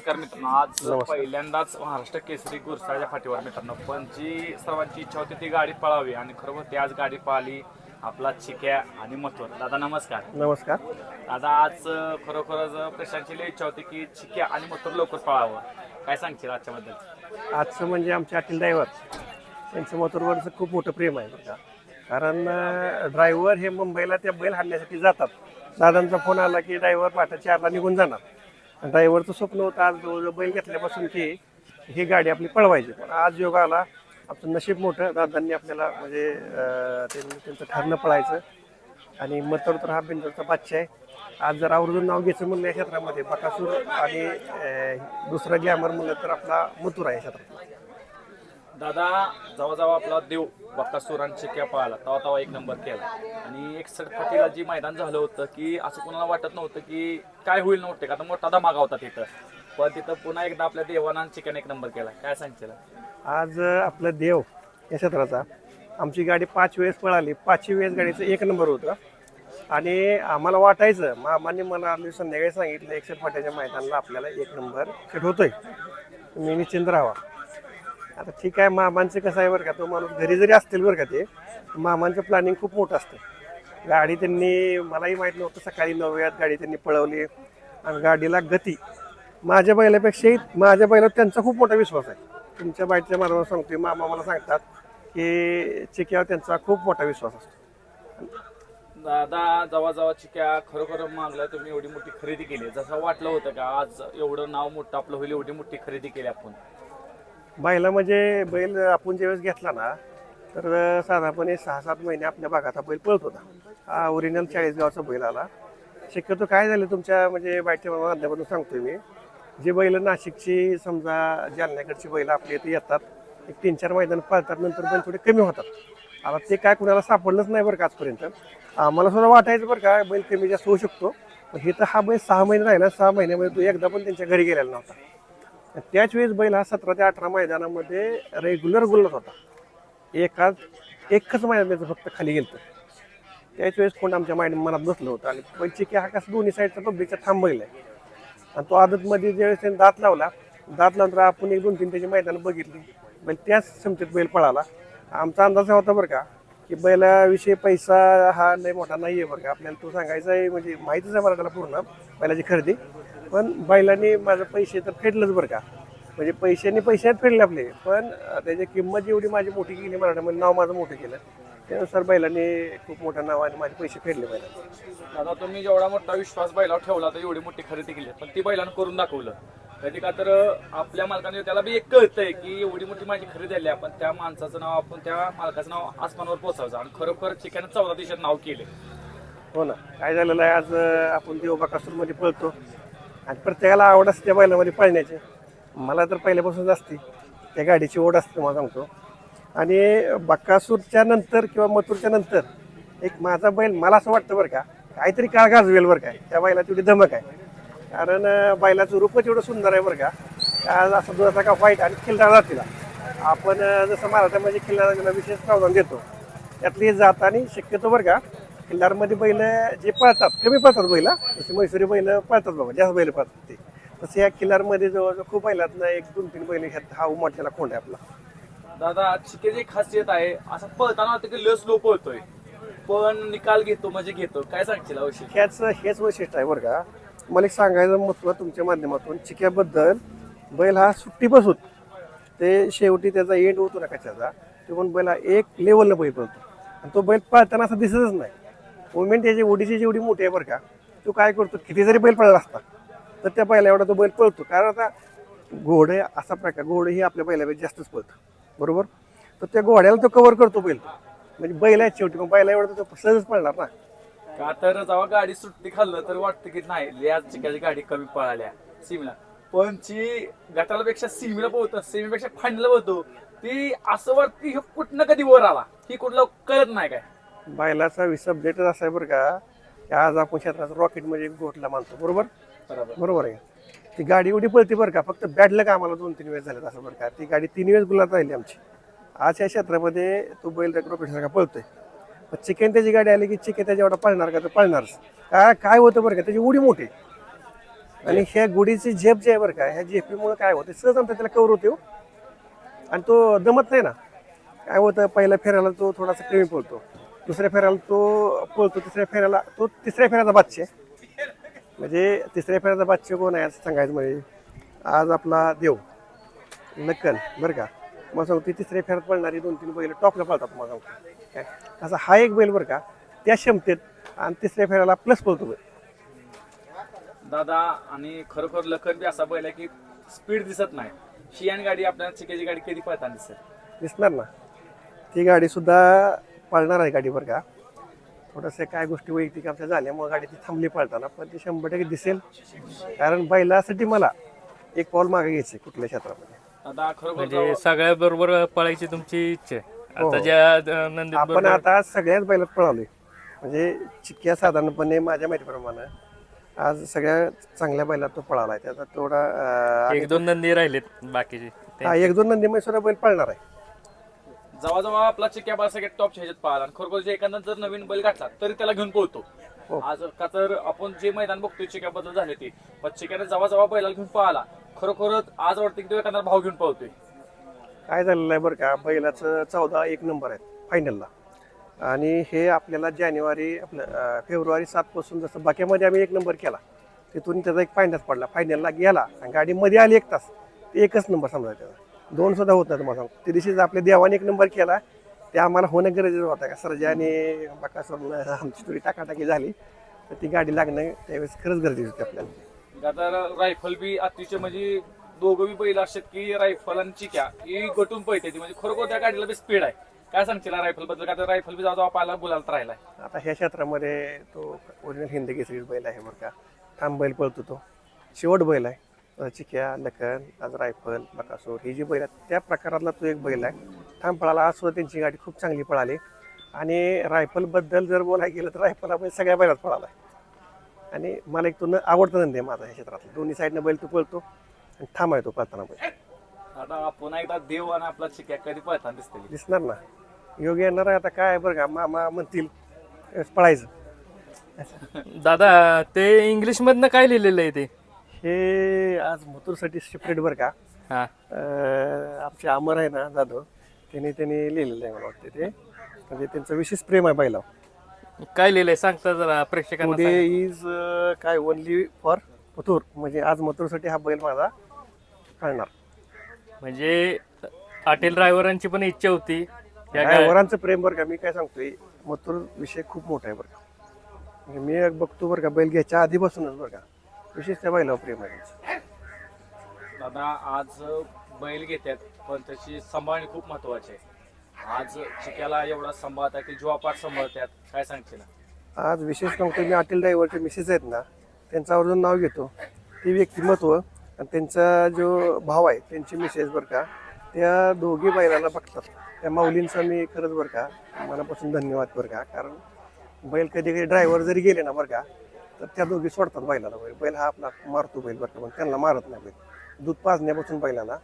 नमस्कार मित्रांनो आज पहिल्यांदाच महाराष्ट्र केसरी गुरसाळ्या फाटीवर मित्रांनो. पण जी सर्वांची इच्छा होती ती गाडी पळावी आणि खरोखर ती आज गाडी पळाली आपला चिक्या आणि मथुर. दादा नमस्कार. नमस्कार. दादा आज खरोखरच प्रशांतची लई इच्छा होती की चिक्या आणि मथुर लवकर पळावं. काय सांगशील आजच्या बद्दल आजचं म्हणजे आमचे अटील ड्रायव्हर. त्यांचं मोटरवरचं खूप मोठं प्रेम आहे कारण ड्रायव्हर हे मुंबईला त्या बैल हाणण्यासाठी जातात. दादांचा फोन आला की ड्रायव्हर पाठा चारला निघून जाणार. ड्रायव्हरचं स्वप्न होतं आज जवळजवळ बैल घेतल्यापासून की ही गाडी आपली पळवायची. पण आज योग आला आमचं नशीब मोठं दादांनी आपल्याला म्हणजे त्यांचं ठरणं पळायचं. आणि मथुर तर हा बिंदूचा बादशाह आहे. आज जर आवर्जून नाव घ्यायचं म्हणलं या क्षेत्रामध्ये बकासूर आणि दुसरं ग्लॅमर म्हणलं तर आपला मथुर आहे या क्षेत्रातला दादा जेव्हा जेव्हा आपला देव. बक्कासूर सुरांची चिक्या पळाला तेव्हा तेव्हा एक नंबर केला. आणि एक फाटीला जी मैदान झालं होतं की असं कोणाला वाटत नव्हतं की काय होईल नव्हते का तर मोठा धमाका होता तिथं. पण तिथं पुन्हा एकदा आपल्या देवानं चिकन एक नंबर केला. काय सांगशील? आज आपलं देव या क्षेत्राचा. आमची गाडी पाच वेळेस पळाली. पाचवी वेळेस गाडीचं एक नंबर होतं. आणि आम्हाला वाटायचं मामाने मला आम्ही संध्याकाळी सांगितलं एकशे फाट्याच्या मैदानाला आपल्याला एक नंबर सेट होतोय. तुम्ही निश्चिंत राहा. आता ठीक आहे मामांचं कसं आहे बरं का तो माणूस घरी जरी असतील बरं का ते मामांचं प्लॅनिंग खूप मोठं असतं. गाडी त्यांनी मलाही माहीत नव्हतं सकाळी नऊ गाडी त्यांनी पळवली. आणि गाडीला गती. माझ्या बैलापेक्षाही माझ्या बैलावर त्यांचा खूप मोठा विश्वास आहे. तुमच्या बाईकच्या मार्गावर सांगतोय मामा मला सांगतात की चिक्यावर त्यांचा खूप मोठा विश्वास असतो. दादा जवा जवा चिक्या खरोखर मागला तुम्ही एवढी मोठी खरेदी केली. जसं वाटलं होतं का आज एवढं नाव मोठं आपलं होईल एवढी मोठी खरेदी केली आपण. बैला म्हणजे बैल आपण ज्यावेळेस घेतला ना तर साधारणपणे सहा सात महिने आपल्या भागात हा बैल पळत होता. हा ओरिजिनल चाळीसगावचा बैल आला. शक्यतो काय झालं तुमच्या म्हणजे बायच्या माध्यमातून सांगतोय मी. जे बैल नाशिकची समजा जालन्याकडची बैल आपल्या इथे येतात एक तीन चार मैदान पळतात नंतर बैल थोडे कमी होतात. आता ते काय कुणाला सापडलंच नाही बरं का आजपर्यंत. आम्हाला सुद्धा वाटायचं बरं का बैल कमी जास्त होऊ शकतो. पण हे तर हा बैल सहा महिने राहिला सहा महिन्यामध्ये तो एकदा पण त्यांच्या घरी गेलेला नव्हता. त्याच वेळेस बैल हा सतरा ते अठरा मैदानामध्ये रेग्युलर गुलत होता. एकाच एकच मैदान त्याचं फक्त खाली गेलं त्याच वेळेस कोण आमच्या माइंड मनात बसलं होतं आणि पैसे की हा कसं दोन्ही साईडचा पब्लिकचा थांब बैल आहे. आणि तो आदतमध्ये ज्यावेळेस त्याने दात लावला दात लावून आपण एक दोन तीन त्याची मैदानं बघितली. बैल म्हणजे त्याच क्षमतेत बैल पळाला. आमचा अंदाज होता बरं का की बैलाविषयी पैसा हा लय मोठा नाही आहे बरं का. आपल्याला तो सांगायचा आहे म्हणजे माहितीच आहे मराठाला पूर्ण बैलाची खरेदी. पण बैलाने माझं पैसे तर फेडलंच बरं का. म्हणजे पैशांनी पैशात फेडले आपले पण त्याची किंमत जेवढी माझी मोठी केली मराठामध्ये नाव माझं मोठं केलं त्यानुसार बैलांनी खूप मोठं नाव आणि माझे पैसे फेडले बैलाने. दादा तुम्ही जेवढा मोठा विश्वास बैलावर ठेवला तर एवढी मोठी खरेदी केली पण ती बैलानं करून दाखवलं. कधी का तर आपल्या मालकाने त्याला बी एक कळतंय की एवढी मोठी माझी खरेदी झाली आपण त्या माणसाचं नाव आपण त्या मालकाचं नाव आसमानावर पोहोचवायचं आणि खरोखर चिकन चौदा दिवसात नाव केले हो ना. काय झालेलं आहे आज अं, आपण देवबा कासूरमध्ये पळतो. आणि प्रत्येकाला आवड असते त्या बैलामध्ये पळण्याची. मला तर पहिल्यापासूनच असते. त्या गाडीची ओढ असते मला सांगतो. आणि बकासूरच्या नंतर किंवा मथुरच्या नंतर एक माझा बैल मला असं वाटतं बरं का काहीतरी काळ गाजवेल बरं काय त्या बैला तेवढी धमक आहे. कारण बैलाचं रूपच एवढं सुंदर आहे बरं का. आज असं दुधाचा का व्हाईट आणि खिल्लार जातीला आपण जसं मराठ्यामध्ये खिल्लाराला विशेष प्राधान्य देतो. त्यातली जात आणि शक्यतो बरं का किल्लारमध्ये बैल जे पळतात कमी पळतात बैल जसे मैसुरी बैल पळतात बाबा जास्त बैल पळतात ते. तसं या किल्लारमध्ये जवळजवळ खूप बैलात ना एक दोन तीन बैल ह्यात हा उमटलेला खोंड आहे आपला. दादा चिकेची खासियत आहे असं पळताना वाटतं की लस लो पळतोय. पण निकाल घेतो म्हणजे घेतो. काय सांगशील हेच वैशिष्ट्य आहे बरं का. मला एक सांगायचं महत्त्व तुमच्या माध्यमातून चिक्याबद्दल बैल हा सुट्टीपासून ते शेवटी त्याचा एंड होतो ना कशाचा तो पण बैल हा एक लेवलला बैल पळतो आणि तो बैल पळताना असं दिसतच नाही. मुवमेंट त्याची ओडीची जेवढी मोठी आहे बरं का तो काय करतो किती जरी बैल पळला असता तर त्या बैला एवढा तो बैल पळतो. कारण आता घोडे असा प्रकार घोडे ही आपल्या बैलापेक्षा जास्तच पळतं. बरोबर? तर त्या घोड्याला तो कवर करतो बैल. म्हणजे बैल आहे शेवटी मग बैला एवढा तो सहजच पळणार ना. का तर जेव्हा गाडी सुट्टी खाल्लं तर वाटतं की नाही आज चिकाची गाडी कमी पळाल्या. सिमीला. पण जी गटालापेक्षा सिमीला पोहतो सिमीपेक्षा फांडला पोहतो. ती असं वाटतं की कुठनं कधी वर आला? ही कुठलं कळत नाही काय. बैलाचा सब्जेक्टच असा आहे बरं का की आज आपण क्षेत्राचा रॉकेट म्हणजे गोठला मानतो. बरोबर? बरोबर. आहे. ती गाडी एवढी पळते बरं का फक्त बॅडलं का आम्हाला दोन तीन वेळेस झालं असं बरं का. ती गाडी तीन वेळेस गुलात राहिली आमची. आज या क्षेत्रामध्ये तो बैल रॉकेटसारखा पळतोय. मग चिकन त्याची गाडी आली की चिकन त्याच्या एवढा पळणार का? तर पळणारच. काय काय होतं बरं का? त्याची उडी मोठी आणि ह्या गुढीची झेप जी आहे बरं का ह्या झेपीमुळे काय होतं? सहज आमचा त्याला कवर होते हो. आणि तो दमत नाही ना. काय होतं? पहिल्या फेऱ्याला तो थोडासा कमी पळतो. दुसऱ्या फेऱ्याला तो पळतो. तिसऱ्या फेऱ्याला तो तिसऱ्या फेऱ्याचा बादशे म्हणजे तिसऱ्या फेऱ्याचा बादशे कोण आहे असं सांगायचं म्हणजे? आज आपला देव नक्कल बरं का? मग सांगतो तिसऱ्या फेऱ्यात पळणारी दोन तीन बैल टॉपला पळतात मग सांगतो काय? असा हा एक बैल बरं का त्या क्षमतेत आणि तिसऱ्या फेऱ्याला प्लस पळतो बैल. दादा आणि खरोखर लखन बी असा बैल आहे की स्पीड दिसत नाही. शियान गाडी आपल्याला चिकेची गाडी कधी पळताना दिसेल? दिसणार ना. ती गाडी सुद्धा पळणार आहे गाडी बरं का. थोडंसं काय गोष्टी वैयक्तिक आमच्या झाल्यामुळे गाडी ती थांबली पळताना पण ती शंभर टक्के दिसेल. कारण बैलासाठी मला एक पाऊल मागे घ्यायचे कुठल्या क्षेत्रामध्ये. खरोखर म्हणजे सगळ्या बरोबर पळायची तुमची इच्छा आहे. हो. आता ज्या अं, नंदीत आपण बरोबर आता सगळ्याच बैलात पळालोय. म्हणजे चिक्क्या साधारणपणे माझ्या माहितीप्रमाणे आज सगळ्या चांगल्या बैलात तो पळालाय. त्याचा थोडा अं, एक दोन नंदी राहिलेत बाकीचे. ते- हा एक दोन नंदी मैसुरा बैल पळणार आहे. जेव्हा आपला चिक्या बार सगळ्यात टॉपच्या ह्याच्यात पाहिला आणि खरोखर जे एखादा जर नवीन बैल घातला तरी त्याला घेऊन पोहतो हो. आज का तर आपण जे मैदान बघतोय चिक्याबद्दल झाले ते पण चिक्याने जेव्हा जेव्हा बैलाला घेऊन पाहिला खरोखरच आज वाटतं की तो एखादा भाव घेऊन पळतोय. काय झालेलं आहे बरं का बैलाचं चौदा एक नंबर आहे फायनलला आणि हे आपल्याला जानेवारी आपलं फेब्रुवारी सातपासून जसं बाक्यामध्ये आम्ही एक नंबर केला तिथून त्याचा एक फायनल पडला फायनलला गेला आणि गाडी मध्ये आली एक तास. ते एकच नंबर समजा त्याचा. दोन सुद्धा होत नाही तुम्हाला सांगतो. दिवशी आपल्या देवाने एक नंबर केला ते आम्हाला होणं गरजेचं होतं का? सरजा बाका सर आमची थोडी टाकाटाकी झाली तर ती गाडी लागणं त्यावेळेस खरंच गरजेची होती आपल्याला. आता रायफल बी अतिशय म्हणजे दोघं बी बैल असतात की रायफल आणि चिक्या ही गटून पळते ती. म्हणजे खरोखर त्या गाडीला बी स्पीड आहे. काय सांगशील रायफलबद्दल? का तर रायफल बी जाऊ पाहायला बोलायला राहिलाय. आता ह्या क्षेत्रामध्ये तो ओरिजिनल हिंदी केसरी बैल आहे बरं का. ठाम बैल पळतो तो. शेवट बैल आहे. चिक्या लखन आज रायफल बकासूर ही जी बैल आहेत त्या प्रकारातला तो एक बैल आहे. ठाम पळाला आज सुद्धा त्यांची गाडी खूप चांगली पळाली. आणि रायफलबद्दल जर बोलायला गेलं तर रायफल आपण सगळ्या बैलात पळाला आहे. आणि मला एक तो न आवडता नंदी आहे माझा ह्या क्षेत्रातला. दोन्ही साईडनं बैल तो पळतो आणि ठाम आहे तो पळताना बैल. आता पुन्हा एकदा देव आणि आपला चिक्या कधी पळताना दिसते दिसणार ना. योग्य येणार आहे आता काय आहे बरं का मामा म्हणतील. पळायचं. दादा ते इंग्लिश मधनं काय लिहिलेलं आहे ते? हे आज मथुरसाठी सेपरेट बरं का. हा. अं, आमचे अमर आहे ना जाधव. त्यांनी त्यांनी लिहिलेलं आहे मला वाटते ते. म्हणजे त्यांचं विशेष प्रेम आहे बैला काय लिहिलंय? सांगता जरा प्रेक्षकांना सांगा. इज काय ओनली फॉर मथुर. म्हणजे आज मथुरसाठी हा बैल माझा कळणार म्हणजे पाटील ड्रायव्हरांची पण इच्छा होती. या गा- प्रेम बरं का मी काय सांगतोय मथुर विषय खूप मोठा आहे बरं का. म्हणजे मी एक बघतो बरं का बैल घ्यायच्या आधीपासूनच बरं का. विशेष त्या बैलावर प्रेम आहे त्यांचं. दादा आज बैल घेतात पण त्याची सांभाळणी खूप महत्वाची आहे. आज चिक्याला एवढा सांभाळतात की जीवापाठ सांभाळतात. काय सांगशील? आज विशेष सांगतो मी अटील ड्रायव्हरचे मिसेस आहेत ना त्यांचं आवर्जून नाव घेतो ती व्यक्तिमत्व आणि त्यांचा जो भाव आहे त्यांची मिसेस बरं का त्या दोघी बैलाला बघतात. त्या माऊलींचा मी खरंच बरं का मनापासून धन्यवाद बरं का कारण बैल कधी कधी ड्रायव्हर जरी गेले ना बरं का तर त्या दोघी सोडतात बैलाला बैल. बैल हा आपला मारतो बैल बरं का पण त्यांना मारत नाही बैल. दूध पाजण्यापासून बैलाला.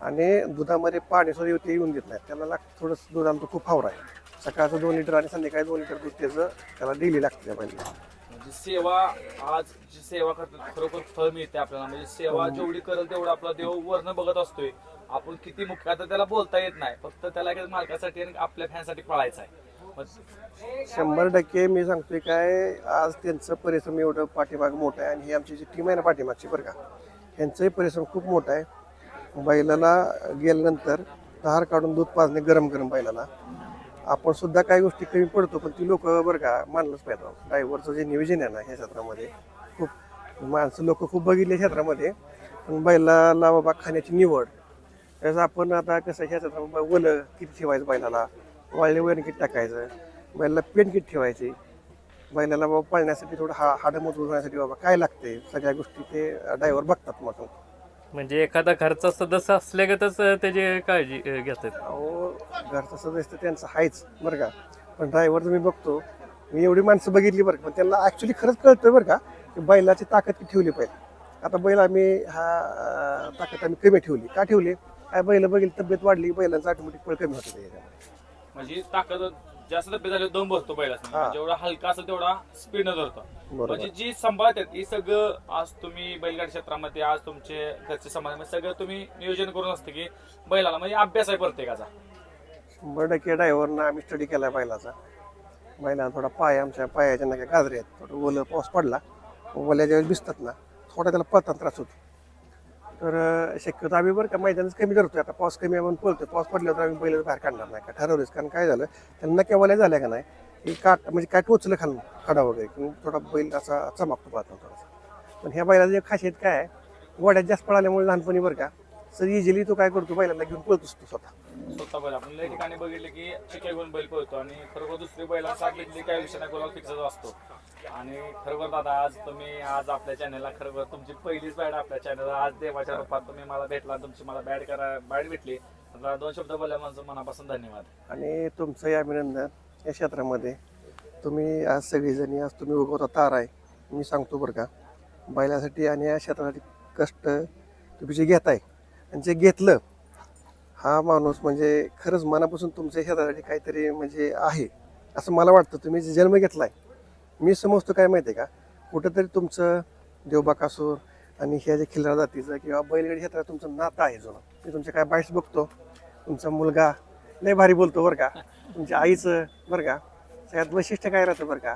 आणि दुधामध्ये पाणी सुद्धा ते येऊन देत नाही. त्याला थोडंसं दुधाला तो खूप फावरा आहे. सकाळचं दोन लिटर आणि संध्याकाळी दोन लिटर दूध त्याचं त्याला डेली लागतं त्या बैलाला म्हणजे सेवा आज जी सेवा करतात खरोखर फळ मिळते आपल्याला. म्हणजे सेवा जेवढी करेल तेवढं आपला देव वर्ण बघत असतोय. आपण किती मुख्य आता त्याला बोलता येत नाही. फक्त त्याला एक मालकासाठी आणि आपल्या फॅनसाठी पळायचं आहे. मग शंभर टक्के मी सांगतोय काय आज त्यांचं परिश्रम एवढं पाठीमाग मोठं आहे आणि ही आमची जी टीम आहे ना पाठीमागची बरं का यांचंही परिश्रम खूप मोठा आहे. बैलाला गेल्यानंतर धार काढून दूध पाजणे गरम गरम बैलाला. आपण सुद्धा काही गोष्टी कमी पडतो पण ती लोक बरं का मानलंच पाहिजे ड्रायव्हरचं जे नियोजन आहे ना ह्या क्षेत्रामध्ये खूप माणसं लोक खूप बघितले क्षेत्रामध्ये पण बैलाला बाबा खाण्याची निवड. त्याचं आपण आता कसं ह्या क्षेत्रामध्ये ओलं किती ठेवायचं बैलाला? वाळले वळण किती टाकायचं? बैलाला पेंट किती ठेवायची? बैलाला बाबा पाळण्यासाठी थोडं हा हाडं मजबूत होण्यासाठी बाबा काय लागते सगळ्या गोष्टी ते ड्रायव्हर बघतात मग. म्हणजे एखादा घरचा सदस्य असल्यागतच त्याची काळजी घेतात. अहो घरचा सदस्य त्यांचं आहेच बरं का. पण ड्रायव्हर मी बघतो मी एवढी माणसं बघितली बरं पण त्यांना ॲक्च्युली खरंच कळतं बरं का की बैलाची ताकद ठेवली पाहिजे. आता बैल आम्ही हा ताकद आम्ही कमी ठेवली. का ठेवली? काय बैल बघितली तब्येत वाढली बैलांचा ऑटोमॅटिक पळ कमी होतं त्याच्यामध्ये. म्हणजे ताकद जास्त तब्येत झाली दम भरतो बैलाचा हा. जेवढा हलका असेल तेवढा स्पीड धरतो. बरोबर. म्हणजे जी सांभाळतात ही सगळं आज तुम्ही बैलगाडी क्षेत्रामध्ये आज तुमचे घरचे समाज सगळं तुम्ही नियोजन करून असते की बैलाला म्हणजे अभ्यास आहे प्रत्येकाचा. शंभर टक्के ड्रायव्हरनं आम्ही स्टडी केला बैलाचा. बैलाला थोडा पाय आमच्या पायाच्या नका गाजरे आहेत. थोडं ओलं पाऊस पडला. ओल्या ज्यावेळेस भिजतात ना थोडा त्याला पळताना त्रास होतो. तर शक्यतो आम्ही बरं का मैदानच कमी करतोय. आता पाऊस कमी आपण पळतो पाऊस पडल्यावर आम्ही बैल बाहेर काढणार नाही का? ठरवलंच कारण काय झालं त्यांना केव्हा झाल्या का नाही की काट म्हणजे काय टोचलं खालून खडा वगैरे किंवा थोडा बैल असा चमकतो पाहतो थोडासा पण ह्या बैलाची खासियत काय आहे गोड्यात जास्त पळाल्यामुळे लहानपणी बरं का सर इजिली तो काय करतो बैलांना घेऊन पळतोस तो स्वतः. स्वतः बैल. आपण ठिकाणी बघितले की घेऊन बैल पळतो आणि खरोखर दुसरी बैला काय विषय नाही कोणाला फिक्सच असतो. आणि खरोखर दादा आज तुम्ही आज आपल्या चॅनलला खरोखर तुमची पहिलीच बॅड आपल्या चॅनलला आज देवाच्या रूपात तुम्ही मला भेटला तुमची मला बॅड करा बॅड भेटली. आता दोन शब्द बोलल्या माझं मनापासून धन्यवाद. आणि तुमचंही अभिनंदन या क्षेत्रामध्ये. तुम्ही आज सगळीजणी आज तुम्ही उगवता तार आहे. मी सांगतो बरं का बैलासाठी आणि या क्षेत्रासाठी कष्ट तुम्ही जे घेताय आणि जे घेतलं हा माणूस म्हणजे खरंच मनापासून तुमच्या क्षेत्रासाठी काहीतरी म्हणजे आहे. असं मला वाटतं. तुम्ही जे जन्म घेतलाय मी समजतो काय माहिती आहे का? कुठंतरी तुमचं देवबाकासूर आणि ह्या जे खिल्लार जातीचं किंवा बैलगाडी क्षेत्रात तुमचं नातं आहे जुनं. मी तुमचे काय बाईट्स बघतो. तुमचा मुलगा लय भारी बोलतो बरं का. तुमच्या आईचं बरं का. सगळ्यात वैशिष्ट्य काय राहतं बरं का?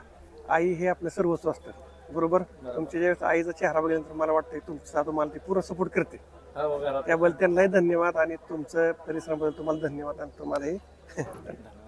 आई हे आपलं सर्वस्व असतं. बरोबर? तुमच्या ज्यावेळेस आईचा चेहरा बघितल्यानंतर मला वाटतं तुमचा तुम्हाला ती पूर्ण सपोर्ट करते. त्याबद्दल त्यांनाही धन्यवाद आणि तुमचं परिश्रमाबद्दल तुम्हाला धन्यवाद आणि तुम्हालाही धन्यवाद.